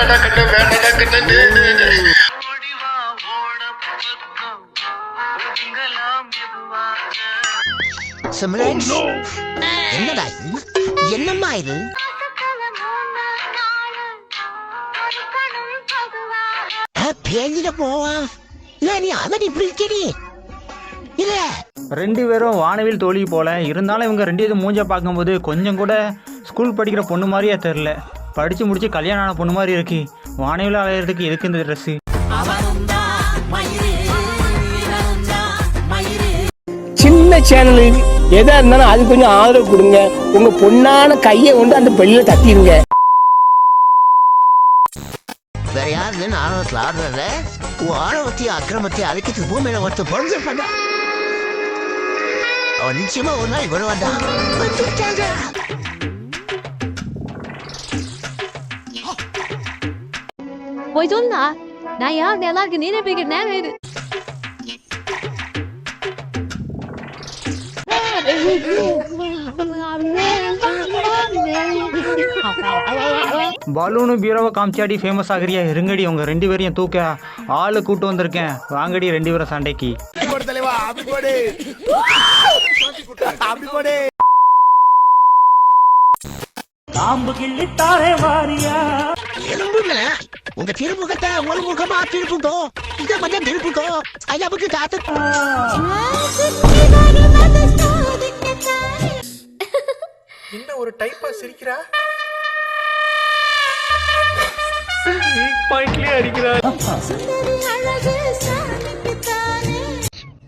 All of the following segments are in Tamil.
வேண்டாடா கண்ணு வேண்டாடா கண்ணு டே, டே, டே. சிம்ரன்ஸ் என்னடா இது? என்னம்மா இது? பேஞ்சிட போவா. இல்ல நீ அவன் இப்படி இருக்கடி இல்ல. ரெண்டு பேரும் வானவில் தோழி போல. இருந்தாலும் இவங்க ரெண்டு இது மூஞ்ச பார்க்கும்போது கொஞ்சம் கூட ஸ்கூல் படிக்கிற பொண்ணு மாதிரியே தெரில படித்து முடிச்சு கல்யாணம் ஆன பொண்ணு மாதிரி இருக்கு. வானவில் அலையிறதுக்கு எதுக்கு இந்த ட்ரெஸ்ஸு சின்ன சேனல் எதா இருந்தாலும் அது கொஞ்சம் ஆதரவு கொடுங்க. உங்க பொண்ணான கையை கொண்டு அந்த பெல்லில தட்டிடுங்க. வேற யாரு ஆர்வத்தில் ஆடுறத? உன் ஆணவத்தை அக்கிரமத்தை அழைக்கிறது பூமியில ஒருத்தர் பண்ண அவன் நிச்சயமா ஒரு நாள் வருவான்டா. வந்து விட்டாங்க. போய் சொன்னா நான் யார் நல்லா இருக்கு நீனே போய்க்கிற நேரம் இது பலூனு பீரோவை காமிச்சாடி ஃபேமஸ் ஆகிறியா? இருங்கடி உங்க ரெண்டு பேரையும் தூக்க. ஆளு கூட்டு வந்திருக்கேன். வாங்கடி ரெண்டு பேரும் சண்டைக்கு. எலும்புல உங்க திருமுகத்தை ஒரு முகமா திருப்புங்கோ? இத கொஞ்சம் திருப்புங்கோ. ஐயாவுக்கு காத்து. என்ன ஒரு டைப்பா சிரிக்கிறா?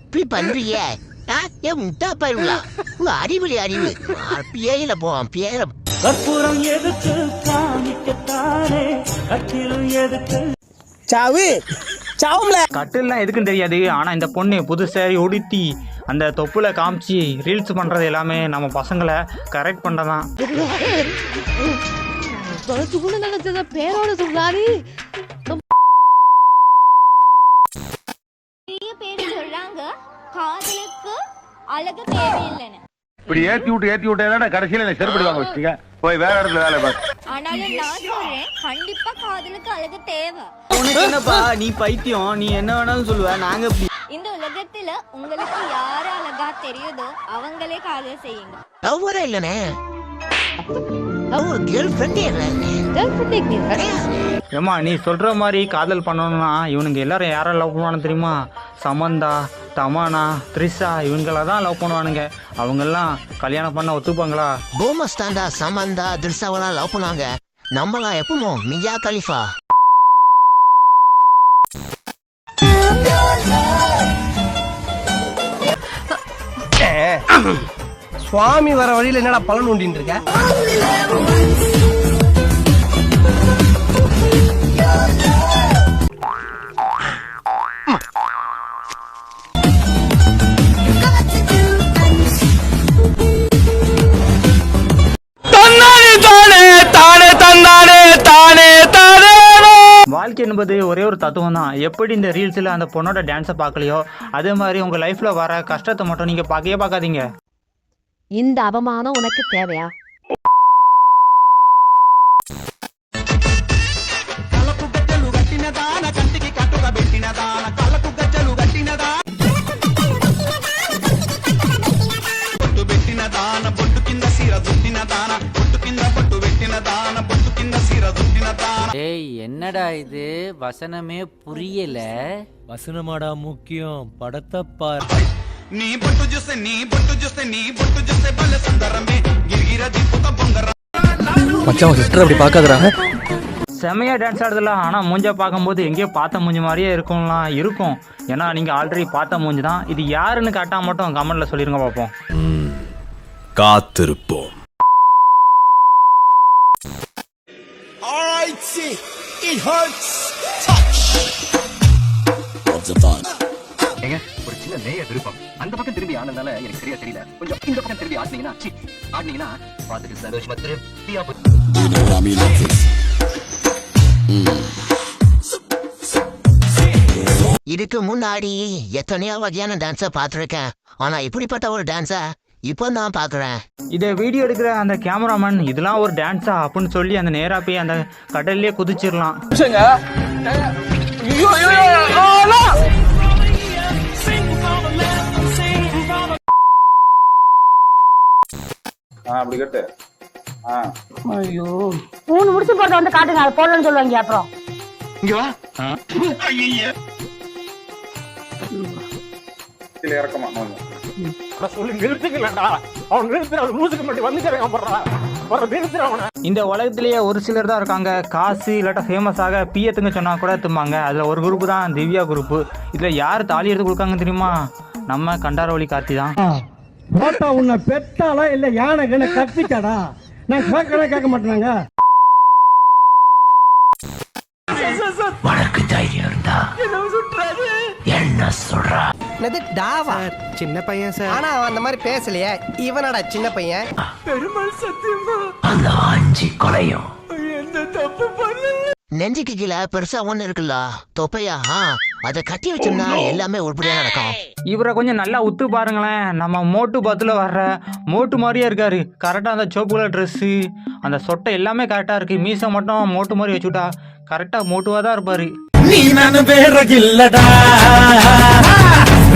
இப்படி பண்றிய? ஏன் முட்டா பயிர்களா உங்க அறிவுல அறிவு. பேயில போவான் பேயில சாவு சாவும்ல. கட்டில்லாம் எதுக்கும் தெரியாது ஆனா இந்த பொண்ணு புது சேரீ உடுத்தி அந்த தொப்புல காமிச்சு ரீல்ஸ் பண்றது எல்லாமே நம்ம பசங்களை கரெக்ட் நினைச்சத பேரோட காதலுக்கு அழகு தேவையில்லைன்னு இப்படி ஏத்தி விட்டு ஏத்தி விட்டா கடைசியில என்ன செருப்படி வாங்க வச்சுங்க போய் வேற இடத்துல வேலை பாரு. ஆனாலும் நான் சொல்றேன் கண்டிப்பா காதலுக்கு அழகு தேவை. உனக்கு என்னப்பா நீ பைத்தியம் நீ என்ன வேணாலும் சொல்லுவ நாங்க இந்த உலகத்துல உங்களுக்கு யாரு அழகா தெரியுதோ அவங்களே காதல் செய்யுங்க. இல்லனே அவர் கேர்ள் ஃப்ரெண்டே கிடையாது ஏம்மா நீ சொல்ற மாதிரி காதல் பண்ணணும்னா இவனுங்க எல்லாரும் யாரை லவ் பண்ணுவானு தெரியுமா? சமந்தா தமனா த்ரிஷா இவங்கள தான் லவ் பண்ணுவானுங்க. அவங்கெல்லாம் கல்யாணம் பண்ண ஒத்துப்பாங்களா? பூமஸ்தாண்டா சமந்தா திர்சாவெல்லாம் லவ் பண்ணாங்க நம்மளா எப்பவும் மியா கலிஃபா சுவாமி வர வழியில என்னடா பலன் உண்டின்னு இருக்க? என்பது ஒரே ஒரு தத்துவம் தான் எப்படி இந்த ரீல்ஸில் அந்த பொண்ணோட டான்ஸை பார்க்கலையோ அதே மாதிரி உங்கள் லைஃப்பில் வர கஷ்டத்தை மட்டும் நீங்கள் பார்க்கவே பார்க்காதீங்க. இந்த அவமானம் உனக்கு தேவையா? என்னடா இது? வசனமே புரியல. வசனமாடா முக்கியம். படத்தை பார். மச்சான் சிஸ்டர் அப்படி பார்க்காதடா. செமையாக டான்ஸ் ஆடுறதுல ஆனால் மூஞ்ச பார்க்கும்போது எங்கேயோ பார்த்த மூஞ்சி மாதிரியே இருக்கும்லாம் இருக்கும். ஏன்னா நீங்கள் ஆல்ரெடி பார்த்த மூஞ்சி தான். இது யாருன்னு காட்டாம மட்டும் கமெண்ட்டில் சொல்லிருங்க பார்ப்போம் காத்திருப்போம். ஒரு சின்ன நேய விருப்பம். அந்த பக்கம் திரும்பி ஆனதுனால எனக்கு சரியா தெரியல. கொஞ்சம் இந்த பக்கம் திரும்பி ஆடினீங்கன்னா சி, ஆடினீங்கன்னா பார்த்துட்டு சந்தோஷமா திருப்தியா போய் இதுக்கு முன்னாடி எத்தனையோ வகையான டான்ஸை பார்த்துருக்கேன். ஆனா இப்படிப்பட்ட ஒரு டான்ஸை இப்போ நான் பாக்குறேன் இதை வீடியோ எடுக்கிற அந்த கேமராமேன் இதெல்லாம் ஒரு டான்ஸா அப்படின்னு சொல்லி அந்த நேரா போய் அந்த கடல்லே குதிச்சிடலாம். அப்படி கட்டு. ஐயோ. மூணு முடிச்சு போட்டு வந்து காட்டுங்க அது போடலன்னு சொல்லுவாங்க அப்புறம். இங்க வா. கீழே இறக்கமா சொல்லி நிறுத்துக்கலடா. அவன் நிறுத்துற அவன் மூசுக்கு மட்டும் வந்துக்கிறேன் போடுறா. நிறுத்துற அவனை இந்த உலகத்திலேயே ஒரு சிலர் தான் இருக்காங்க. காசு இல்லாட்டா ஃபேமஸ் ஆக பிஎத்துங்க சொன்னா கூட தும்பாங்க அதில் ஒரு குரூப் தான் திவ்யா குரூப் இதில் யார் தாலி எடுத்து கொடுக்காங்க தெரியுமா? நம்ம கண்டாரவழி கார்த்தி தான். போட்டா உன்னை பெத்தாளா இல்ல யானை கண்ண கத்திச்சாடா நான் கேட்கறேன் கேட்க மாட்டேனாங்க. என்னது டாவா. சின்ன பையன் சார். ஆனா அவன் அந்த மாதிரி பேசலையே. இவனடா சின்ன பையன். நெஞ்சுக்கு கீழே பெருசா ஒண்ணு இருக்குல்ல? தொப்பையா? அதை கட்டி வச்சோம்னா எல்லாமே உருப்படியா நடக்கும். இவரை கொஞ்சம் நல்லா உத்து பாருங்களேன். நம்ம மோட்டு பத்தில் வர்ற மோட்டு மாதிரியே இருக்காரு. கரெக்டாக அந்த சோப்பு கலர் ட்ரெஸ்ஸு அந்த சொட்டை எல்லாமே கரெக்டாக இருக்கு. மீசை மட்டும் மோட்டு மாதிரி வச்சுட்டா கரெக்டாக மோட்டுவாக தான் இருப்பாரு. நீ நானு வேற இல்லடா.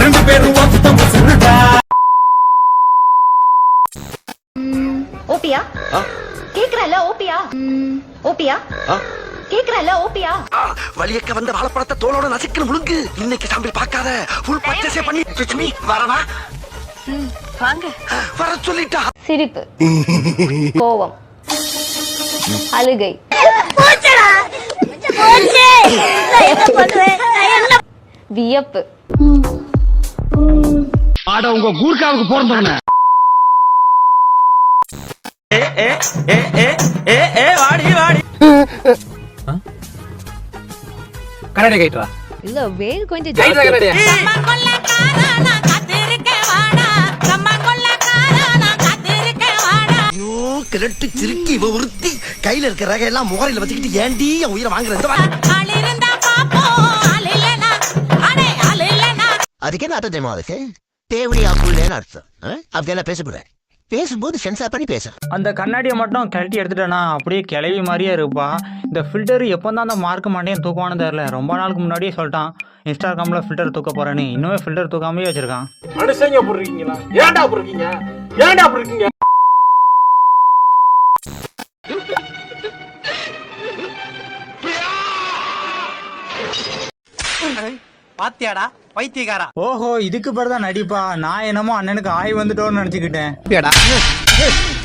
ரெண்டு பேரும் ஒத்தம் சொல்லுடா ஓபியா? கேக்குறல ஓபியா? ஓபியா? கேக்குறல ஓபியா? வழியக்க வந்த வாழைப்பழத்தை தோலோட நசுக்கணும் முழுங்கு. இன்னைக்கு சாம்பி பார்க்காத. ஃபுல் பர்ச்சேஸே பண்ணி. லட்சுமி வரவா? வாங்க. வர சொல்லிட்டா. சிரிப்பு. கோபம் அழுகை. வியப்பு. ஆட உங்க கூர்க்காவுக்கு பிறந்தவன. கரடி கைட்டுவா இல்ல வெயில் கொஞ்சம் கிழட்டு சிரிக்கி இவ உறுத்தி கையில இருக்கிற ரகை எல்லாம் முகரையில வச்சுக்கிட்டு ஏண்டி என் உயிரை வாங்குறது? அதுக்கு என்ன அர்த்தம் தெரியுமா அதுக்கு தேவடியா புள்ளேன்னு அர்த்தம்? அப்படியெல்லாம் பேசக்கூடாது. பேசும்போது சென்சார் பண்ணி பேச அந்த கண்ணாடியை மட்டும் கழட்டி எடுத்துட்டேன்னா அப்படியே கிளவி மாதிரியே இருப்பா. இந்த ஃபில்டர் எப்போ தான் அந்த மார்க் மாட்டேன் தூக்குவானு தெரில ரொம்ப நாளுக்கு முன்னாடியே சொல்லிட்டான் இன்ஸ்டாகிராமில் ஃபில்டர் தூக்க போகிறேன்னு இன்னுமே ஃபில்டர் தூக்காமையே வச்சிருக்கான். மனுஷங்க அப்படி இருக்கீங்களா? ஏன்டா அப்படி இருக்கீங்க? ஏன்டா அப்படி இருக்கீங்க? பாத்தியாடா? பைத்தியக்காரா? ஓஹோ இதுக்கு பிறகு தான் நடிப்பா. நான் என்னமோ அண்ணனுக்கு ஆய் வந்துட்டோன்னு நினச்சிக்கிட்டேன்.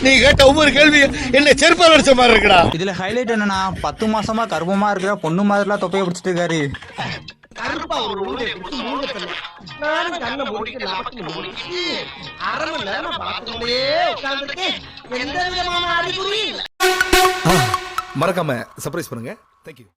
நீ கேட்ட ஒவ்வொரு கேள்வி என்ன செருப்பால் அடிச்ச மாதிரி இருக்குடா. இதில் ஹைலைட் என்னன்னா பத்து மாசமா கர்ப்பமா இருக்கிற பொண்ணு மாதிரிலாம் தொப்பையை பிடிச்சிட்டு இருக்காரு. மறக்காம சர்ப்ரைஸ் பண்ணுங்க. தேங்க்யூ